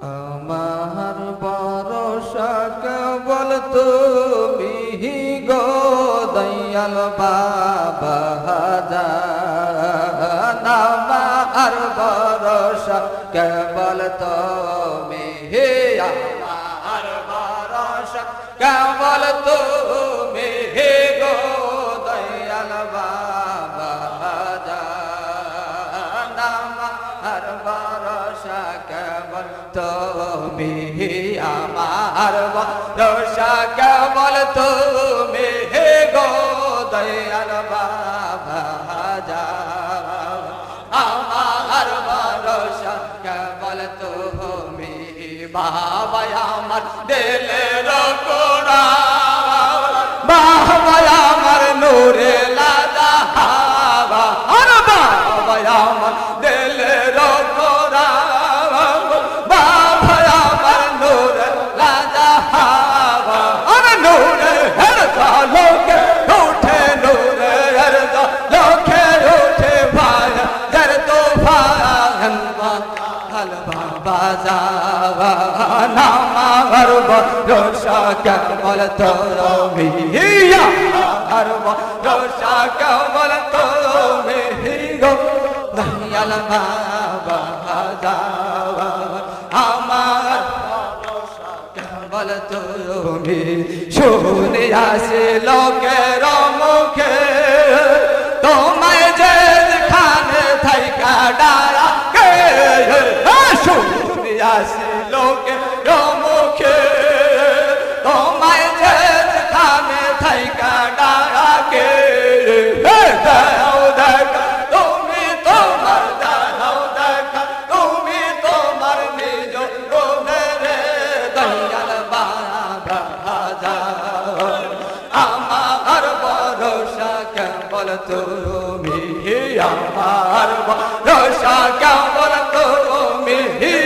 আমার ভরসা কেবল তুমি গো দয়াল বাবা আমার ভরসা কেবল তুমি আমার ভরসা কেবল তুমি তুমি আমার ভরসা কেবল তুমি গো দয়াল বাবা আমার ভরসা কেবল তুমি বাবা, আমার দিলের কোরা বাবা, আমার নূরে গর্ব রোষা কেবল তুমি গর্ব রোষা কেবল তুমি গো দয়াল বাবা আমার কেবল তুমি শুনে আসে লোকের যাও আমার ভরসা কেবল তুমি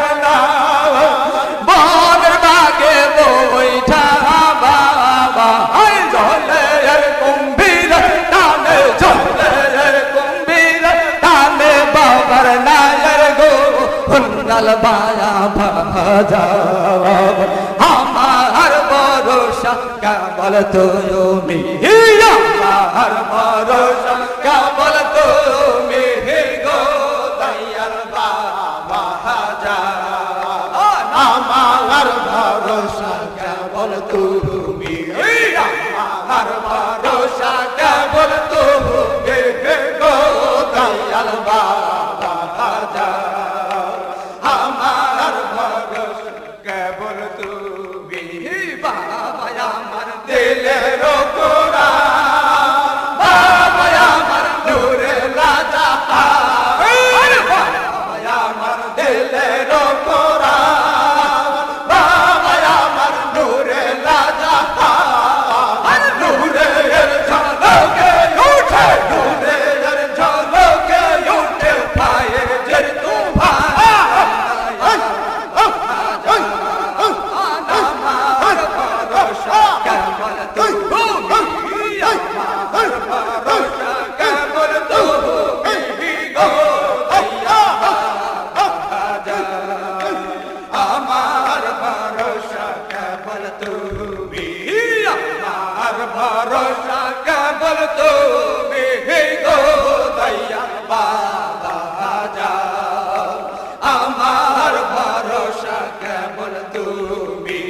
ভাজা আমার ভরসা, কেবল তুমি আমার ভরসা, কেবল তুমি গো দয়াল বাবা যা আমার ভরসা, কেবল তুমি ভরসা কেবল তুমি গো দয়া বাবা যাও আমার ভরসা কেবল তুমি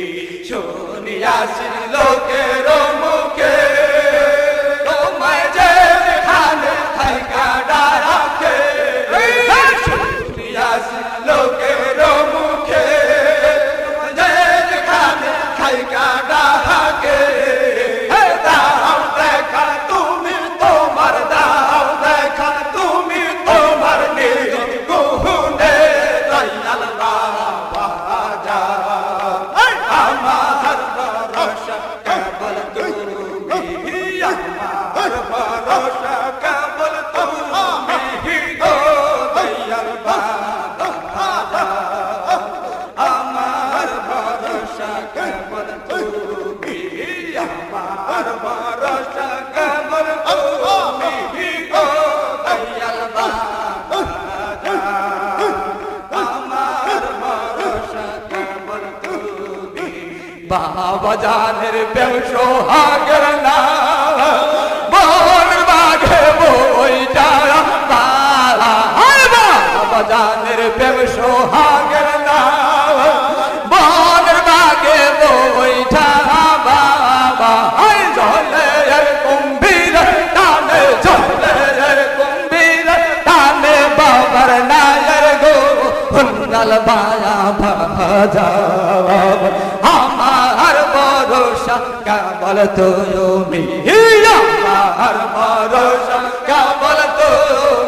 শুনিয়াছি লোকের মুখে। তোমায় যে খানে থাইকা ডারাকে শুনিয়াছি লোকের বাবা জানের প্রেম সোহাগের নাম বন বাঘে বইটা বাবা জানের প্রেম সোহাগের নাম বনের বাগে বইটা বাবা জলে কুম্ভীর টানে জলে কুম্ভীর টানে বাবার নায়ের গো। হুন্নাল বায়া ভাজা ভরসা কেবল তুমি। আমার ভরসা কেবল তুমি